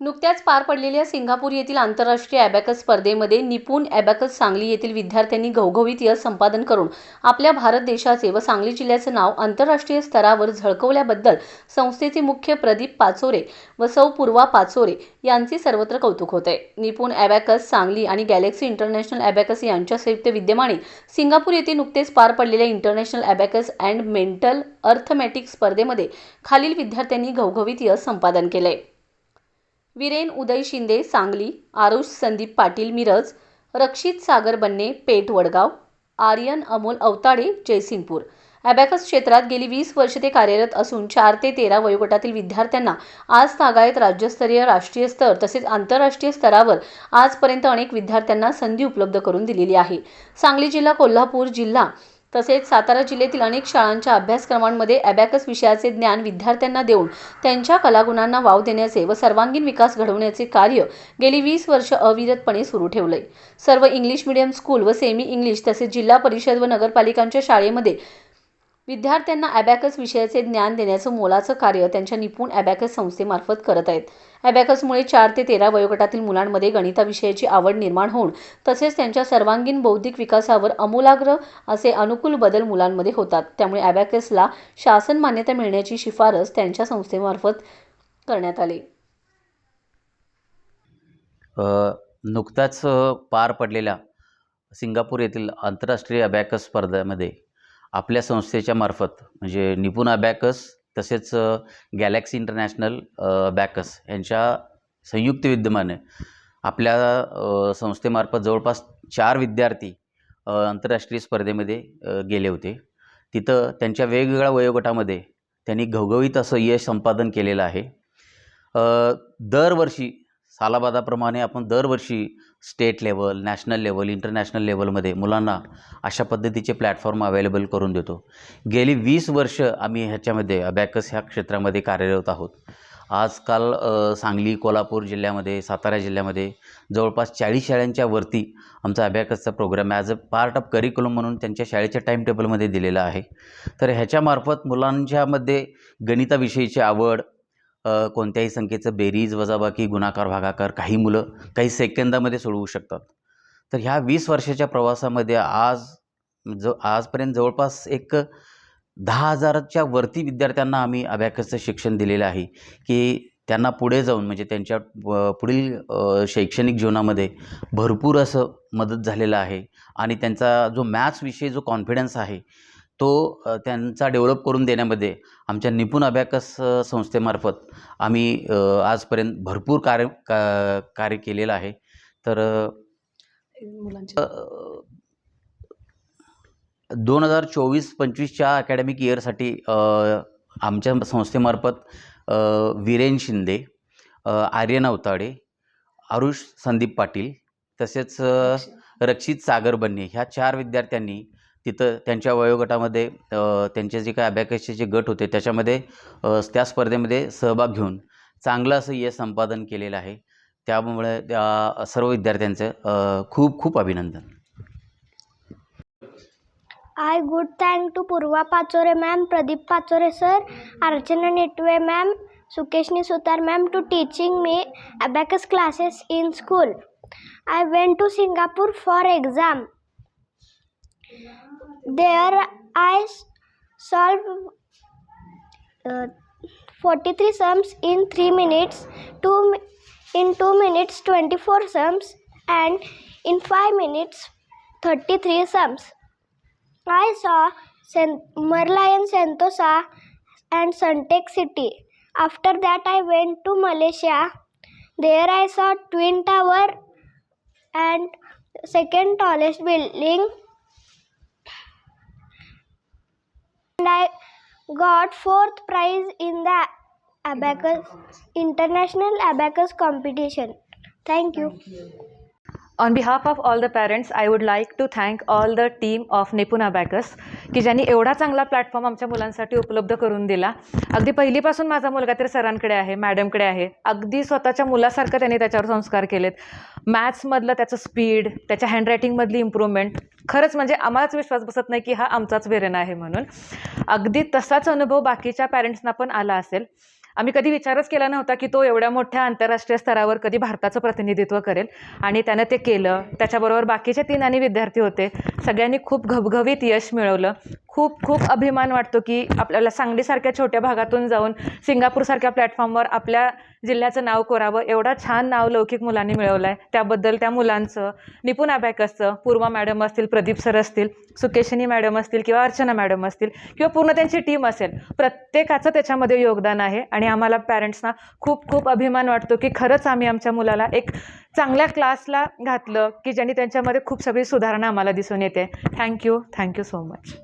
नुकत्याच पार पडलेल्या सिंगापूर येथील आंतरराष्ट्रीय ॲबॅकस स्पर्धेमध्ये निपुण ॲबॅकस सांगली येथील विद्यार्थ्यांनी घवघवीत यश संपादन करून आपल्या भारत देशाचे व सांगली जिल्ह्याचं नाव आंतरराष्ट्रीय स्तरावर झळकवल्याबद्दल संस्थेचे मुख्य प्रदीप पाचोरे व सौ पूर्वा पाचोरे यांचे सर्वत्र कौतुक होते. निपुण ॲबॅकस सांगली आणि गॅलेक्सी इंटरनॅशनल ॲबॅकस यांच्या संयुक्त विद्यमाने सिंगापूर येथे नुकतेच पार पडलेल्या international abacus and mental arithmetic स्पर्धेमध्ये खालील विद्यार्थ्यांनी घवघवीत यश संपादन केले. वीरेन उदय शिंदे सांगली आरुष संदीप पाटील मिरज रक्षित सागर बन्ने पेठ वडगाव आर्यन अमोल अवताडे जयसिंगपूर. ॲबॅकस क्षेत्रात गेली वीस वर्ष ते कार्यरत असून चार ते तेरा वयोगटातील विद्यार्थ्यांना आज तागायत राज्यस्तरीय राष्ट्रीय स्तर तसेच आंतरराष्ट्रीय स्तरावर आजपर्यंत अनेक विद्यार्थ्यांना संधी उपलब्ध करून दिलेली आहे. सांगली जिल्हा कोल्हापूर जिल्हा तसेच सातारा जिल्ह्यातील अनेक शाळांच्या अभ्यासक्रमांमध्ये ॲबॅकस विषयाचे ज्ञान विद्यार्थ्यांना देऊन त्यांच्या कलागुणांना वाव देण्याचे व सर्वांगीण विकास घडवण्याचे कार्य गेली वीस वर्ष अविरतपणे सुरू ठेवले सर्व इंग्लिश मीडियम स्कूल व सेमी इंग्लिश तसेच जिल्हा परिषद व नगरपालिकांच्या शाळेमध्ये विद्यार्थ्यांना ॲबॅकस विषयाचे ज्ञान देण्याचं मोलाचं कार्य त्यांच्या निपुण ॲबॅकस संस्थेमार्फत करत आहेत. ॲबॅकसमुळे चार ते तेरा वयोगटातील मुलांमध्ये गणिताविषयाची आवड निर्माण होऊन तसेच त्यांच्या सर्वांगीण बौद्धिक विकासावर अमूलाग्र असे अनुकूल बदल मुलांमध्ये होतात. त्यामुळे ॲबॅकसला शासन मान्यता मिळण्याची शिफारस त्यांच्या संस्थेमार्फत करण्यात आली. नुकताच पार पडलेल्या सिंगापूर येथील आंतरराष्ट्रीय अबॅकस स्पर्धेमध्ये आपल्या संस्थेच्या मार्फत म्हणजे निपुण बॅकस तसेच अ, गॅलेक्सी इंटरनॅशनल बॅकस यांच्या संयुक्त विद्यमाने आपल्या संस्थेमार्फत जवळपास चार विद्यार्थी आंतरराष्ट्रीय स्पर्धेमध्ये गेले होते. तिथं त्यांच्या वेगवेगळ्या वयोगटामध्ये त्यांनी घवघवीत असं यश संपादन केलेलं आहे. दरवर्षी सालाबादाप्रमाणे आपण दरवर्षी state level national level international लेवलमध्ये मुलांना अशा पद्धतीचे प्लॅटफॉर्म अवेलेबल करून देतो. गेली वीस वर्ष आम्ही ह्याच्यामध्ये अबॅकस ह्या क्षेत्रामध्ये कार्यरत आहोत. आजकाल सांगली कोल्हापूर जिल्ह्यामध्ये सातारा जिल्ह्यामध्ये जवळपास चाळीस शाळांच्या वरती आमचा अभ्याकसचा program as a part of curriculum म्हणून त्यांच्या शाळेच्या टाईम टेबलमध्ये दिलेला आहे. तर ह्याच्यामार्फत मुलांच्यामध्ये गणिताविषयीची आवड कोणत्याही संख्येचं बेरीज वजाबाकी गुणाकार भागाकार काही मुलं काही सेकंदामध्ये सोडवू शकतात. तर ह्या वीस वर्षाच्या प्रवासामध्ये आज जो आजपर्यंत जवळपास एक दहा हजाराच्या वरती विद्यार्थ्यांना आम्ही अभ्याकाचं शिक्षण दिलेलं आहे की त्यांना पुढे जाऊन म्हणजे त्यांच्या पुढील शैक्षणिक जीवनामध्ये भरपूर असं मदत झालेलं आहे. आणि त्यांचा जो मॅथ्सविषयी जो कॉन्फिडन्स आहे तो त्यांचा डेव्हलप करून देण्यामध्ये आमच्या निपुण अबॅकस अ, संस्थेमार्फत आम्ही आजपर्यंत भरपूर कार्य का कार्य केलेलं आहे. तर मुलांच्या दोन हजार चोवीस पंचवीसच्या अकॅडमिक इयरसाठी आमच्या संस्थेमार्फत वीरेन शिंदे आर्यन अवताडे आरुष संदीप पाटील तसेच रक्षित सागर बन्ने ह्या चार विद्यार्थ्यांनी तिथं त्यांच्या वयोगटामध्ये त्यांचे जे काय अभ्यासाचे जे गट होते त्याच्यामध्ये त्या स्पर्धेमध्ये सहभाग घेऊन चांगलं असं यश संपादन केलेलं आहे. त्यामुळे त्या सर्व विद्यार्थ्यांचं खूप खूप अभिनंदन. I would thank to Purva Pachore ma'am Pradeep Pachore sir Archana Netwe ma'am Sukeshani Sutar ma'am to teaching me abacus classes in school I went to Singapore for exam There I solved uh, 43 sums in 3 minutes, two, in 2 minutes 24 sums and in 5 minutes 33 sums. I saw Sen- Merlion Sentosa and Suntec City. After that, I went to Malaysia. There, I saw Twin Tower and second tallest building. And I got fourth prize in the Abacus International Abacus competition. Thank you. On behalf of all the parents I would like to thank all the team of Nipuna abacus की ज्यांनी एवढा चांगला platform आमच्या मुलांसाठी उपलब्ध करून दिला. अगदी पहिलीपासून माझा मुलगा तर सरांकडे आहे मॅडमकडे आहे. अगदी स्वतःच्या मुलासारखं त्यांनी त्याच्यावर संस्कार केलेत. मॅथ्समधलं त्याचं स्पीड त्याच्या हँडरायटिंगमधली इम्प्रूव्हमेंट खरंच म्हणजे आम्हालाच विश्वास बसत नाही की हा आमचाच वेरेना आहे म्हणून. अगदी तसाच अनुभव बाकीच्या पॅरेंट्सना पण आला असेल. आम्ही कधी विचारच केला नव्हता की तो एवढ्या मोठ्या आंतरराष्ट्रीय स्तरावर कधी भारताचं प्रतिनिधित्व करेल. आणि त्यानं ते केलं. त्याच्याबरोबर बाकीचे तीन आणि विद्यार्थी होते. सगळ्यांनी खूप घवघवीत यश मिळवलं. खूप खूप अभिमान वाटतो की आपल्याला सांगलीसारख्या छोट्या भागातून जाऊन सिंगापूरसारख्या प्लॅटफॉर्मवर आपल्या जिल्ह्याचं नाव कोरावं एवढं छान नाव लौकिक मुलांनी मिळवलं आहे त्याबद्दल त्या मुलांचं निपुण अबॅकसचं पूर्वा मॅडम असतील प्रदीप सर असतील सुकेशिनी मॅडम असतील किंवा अर्चना मॅडम असतील किंवा पूर्ण त्यांची टीम असेल प्रत्येकाचं त्याच्यामध्ये योगदान आहे. आणि आम्हाला पॅरेंट्सना खूप खूप अभिमान वाटतो की खरंच आम्ही आमच्या मुलाला एक चांगल्या क्लासला घातलं की ज्यांनी त्यांच्यामध्ये खूप सगळी सुधारणा आम्हाला दिसून येते. Thank you thank you so much.